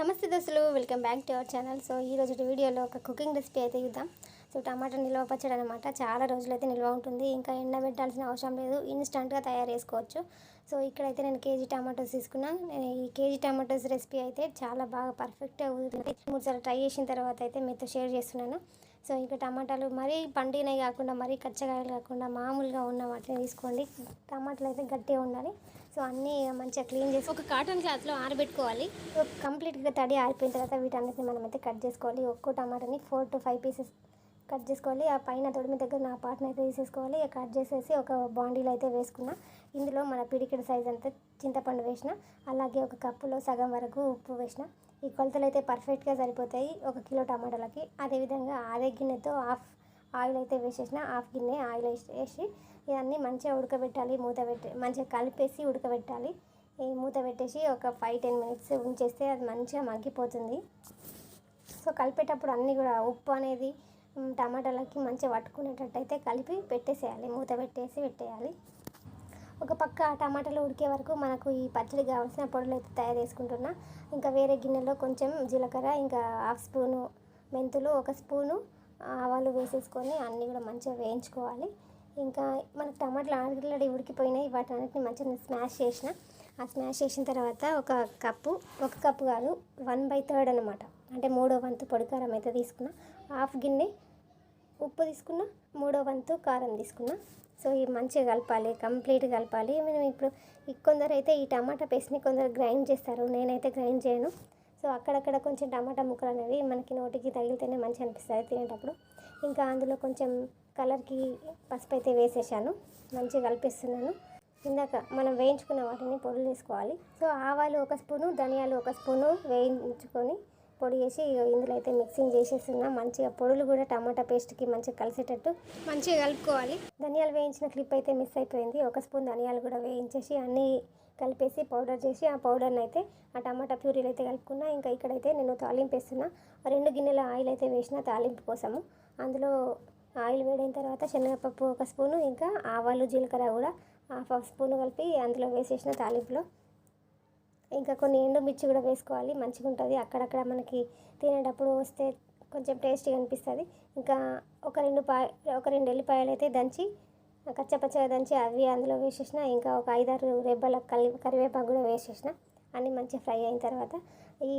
నమస్తే దోస్తులు welcome back to our channel. So ఈ రోజు వీడియోలో ఒక కుకింగ్ రెసిపీ అయితే చూద్దాం. సో టమాటా నిల్వ పచ్చడి అనమాట చాలా రోజులైతే నిల్వ ఉంటుంది. ఇంకా ఎండబెట్టాల్సిన అవసరం లేదు. ఇన్స్టంట్గా తయారు చేసుకోవచ్చు సో ఇక్కడైతే నేను కేజీ టమాటోస్ తీసుకున్నాను. నేను ఈ కేజీ టమాటోస్ రెసిపీ అయితే చాలా బాగా పర్ఫెక్ట్గా కుదిరింది మూడు సార్లు ట్రై చేసిన తర్వాత అయితే మీతో షేర్ చేస్తున్నాను. సో ఇక టమాటాలు మరీ పండినవి కాకుండా మరీ కచ్చగాయలు కాకుండా మామూలుగా ఉన్న వాటిని తీసుకోండి. టమాటాలు అయితే గట్టిగా ఉండాలి. సో అన్నీ మంచిగా క్లీన్ చేసి ఒక కాటన్ క్లాత్లో ఆరబెట్టుకోవాలి. కంప్లీట్గా తడి ఆరిపోయిన తర్వాత వీటన్నిటిని మనం అయితే కట్ చేసుకోవాలి. ఒక్కో టమాటాని four to five pieces cut చేసుకోవాలి. ఆ పైన తొడిమి దగ్గర నా పాటను అయితే తీసేసుకోవాలి. కట్ చేసేసి ఒక బాండీలో అయితే వేసుకున్నా. ఇందులో మన పిడికిడి సైజ్ అంతా చింతపండు వేసిన. అలాగే ఒక కప్పులో సగం వరకు ఉప్పు వేసిన. ఈ కొలతలు అయితే పర్ఫెక్ట్గా సరిపోతాయి. ఒక కిలో టమాటాలకి. అదేవిధంగా అదే గిన్నెతో హాఫ్ ఆయిల్ అయితే వేసేసిన హాఫ్ గిన్నె ఆయిల్ వేసి- ఇవన్నీ మంచిగా ఉడకబెట్టాలి మూత పెట్టి మంచిగా కలిపేసి ఉడకబెట్టాలి. ఈ మూత పెట్టేసి ఒక ఫైవ్ టెన్ మినిట్స్ ఉంచేస్తే అది మంచిగా మగ్గిపోతుంది. సో కలిపేటప్పుడు అన్నీ కూడా ఉప్పు అనేది టమాటాలకి మంచిగా పట్టుకునేటట్టయితే కలిపి పెట్టేసేయాలి. మూత పెట్టేసి పెట్టేయాలి. ఒక పక్క టమాటాలు ఉడికే వరకు మనకు ఈ పచ్చడి కావాల్సిన పొడులు అయితే తయారు చేసుకుంటున్నా. ఇంకా వేరే గిన్నెలో కొంచెం జీలకర్ర ఇంకా హాఫ్ స్పూను మెంతులు ఒక స్పూను ఆవాలు వేసేసుకొని అన్నీ కూడా మంచిగా వేయించుకోవాలి. ఇంకా మనకు టమాటాలు ఆల్రెడీ ఉడికిపోయినాయి వాటి అన్నిటిని మంచిగా స్మాష్ చేసిన. ఆ స్మాష్ చేసిన తర్వాత ఒక కప్పు ఒక కప్పు కాదు వన్ బై థర్డ్ అనమాట అంటే మూడో వంతు పొడి కారం అయితే తీసుకున్నా. హాఫ్ గిన్నె ఉప్పు తీసుకున్నా మూడో వంతు కారం తీసుకున్నా. సో ఇవి మంచిగా కలపాలి కంప్లీట్ కలపాలి. మనం ఇప్పుడు ఈ కొందరు అయితే ఈ టమాటా పేస్ట్ని కొందరు గ్రైండ్ చేస్తారు. నేనైతే గ్రైండ్ చేయను. సో అక్కడక్కడ కొంచెం టమాటా ముక్కలు అనేవి మనకి నోటికి తగిలితేనే మంచిగా అనిపిస్తుంది తినేటప్పుడు. ఇంకా అందులో కొంచెం కలర్కి పసుపు అయితే వేసేసాను. మంచిగా కలిపిస్తున్నాను. ఇందాక మనం వేయించుకున్న వాటిని పొడులు వేసుకోవాలి సో ఆవాలు ఒక స్పూను ధనియాలు ఒక స్పూను వేయించుకొని పొడి వేసి ఇందులో అయితే మిక్సింగ్ చేసేస్తున్నా. మంచిగా పొడులు కూడా టమాటా పేస్ట్కి మంచిగా కలిసేటట్టు మంచిగా కలుపుకోవాలి. ధనియాలు వేయించిన క్లిప్ అయితే మిస్ అయిపోయింది. ఒక స్పూన్ ధనియాలు కూడా వేయించేసి అన్నీ కలిపేసి పౌడర్ చేసి ఆ పౌడర్ని అయితే ఆ టమాటా ప్యూరీలు అయితే కలుపుకున్నా ఇంకా ఇక్కడైతే నేను తాలింపు వేస్తున్నా. రెండు గిన్నెల ఆయిల్ అయితే వేసిన తాలింపు కోసము. అందులో ఆయిల్ వేడైన తర్వాత శనగపప్పు ఒక స్పూను ఇంకా ఆవాలు జీలకర్ర కూడా హాఫ్ హాఫ్ స్పూన్ కలిపి అందులో వేసేసిన తాలింపులో. ఇంకా కొన్ని ఎండుమిర్చి కూడా వేసుకోవాలి మంచిగా ఉంటుంది. అక్కడక్కడ మనకి తినేటప్పుడు వస్తే కొంచెం టేస్టీగా అనిపిస్తుంది. ఇంకా ఒక రెండు పాయ ఒక రెండు ఎల్లిపాయలు అయితే దంచి కచ్చపచ్చగా దంచి అవి అందులో వేసేసిన ఇంకా ఒక ఐదారు రెబ్బల కలి కరివేపాకు కూడా వేసేసిన అన్నీ మంచిగా ఫ్రై అయిన తర్వాత ఈ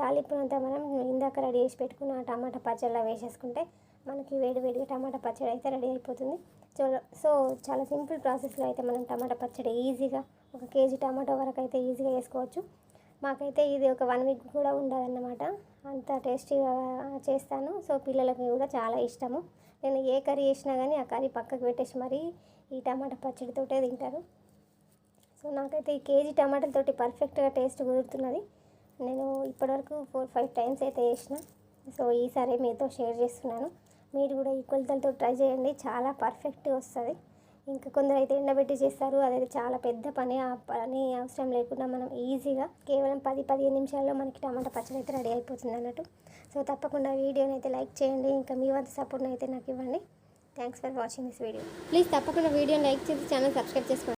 తాలింపునంతా మనం ఇందాక రెడీ చేసి పెట్టుకున్న టమాటా పచ్చడిలో వేసేసుకుంటే మనకి వేడి వేడిగా టమాటా పచ్చడి అయితే రెడీ అయిపోతుంది. సో సో చాలా సింపుల్ ప్రాసెస్లో అయితే మనం టమాటా పచ్చడి ఈజీగా ఒక కేజీ టమాటో వరకు అయితే ఈజీగా వేసుకోవచ్చు. మాకైతే ఇది ఒక వన్ వీక్ కూడా ఉండదన్నమాట. అంత టేస్టీగా చేస్తాను. సో పిల్లలకి కూడా చాలా ఇష్టము. నేను ఏ కర్రీ చేసినా కానీ ఆ కర్రీ పక్కకు పెట్టేసి మరీ ఈ టమాటా పచ్చడితోటే తింటారు. సో నాకైతే ఈ కేజీ టమాటాలతోటి పర్ఫెక్ట్గా టేస్ట్ కుదురుతున్నది. నేను ఇప్పటివరకు ఫోర్ ఫైవ్ టైమ్స్ అయితే చేసిన. సో ఈసారి మీతో షేర్ చేస్తున్నాను. మీరు కూడా ఈ కొలతలతో ట్రై చేయండి. చాలా పర్ఫెక్ట్గా వస్తుంది. ఇంకా కొందరు అయితే ఎండబెట్టి చేస్తారు. అదైతే చాలా పెద్ద పని. ఆ పని అవసరం లేకుండా మనం ఈజీగా కేవలం పది పదిహేను నిమిషాల్లో మనకి టమాటా పచ్చడి అయితే రెడీ అయిపోతుంది అన్నట్టు. సో తప్పకుండా వీడియోని అయితే లైక్ చేయండి ఇంకా మీ వంతు సపోర్ట్ అయితే నాకు ఇవ్వండి. Thanks for watching this video please తప్పకుండా వీడియోని లైక్ చేసి ఛానల్ సబ్స్క్రైబ్ చేసుకోండి.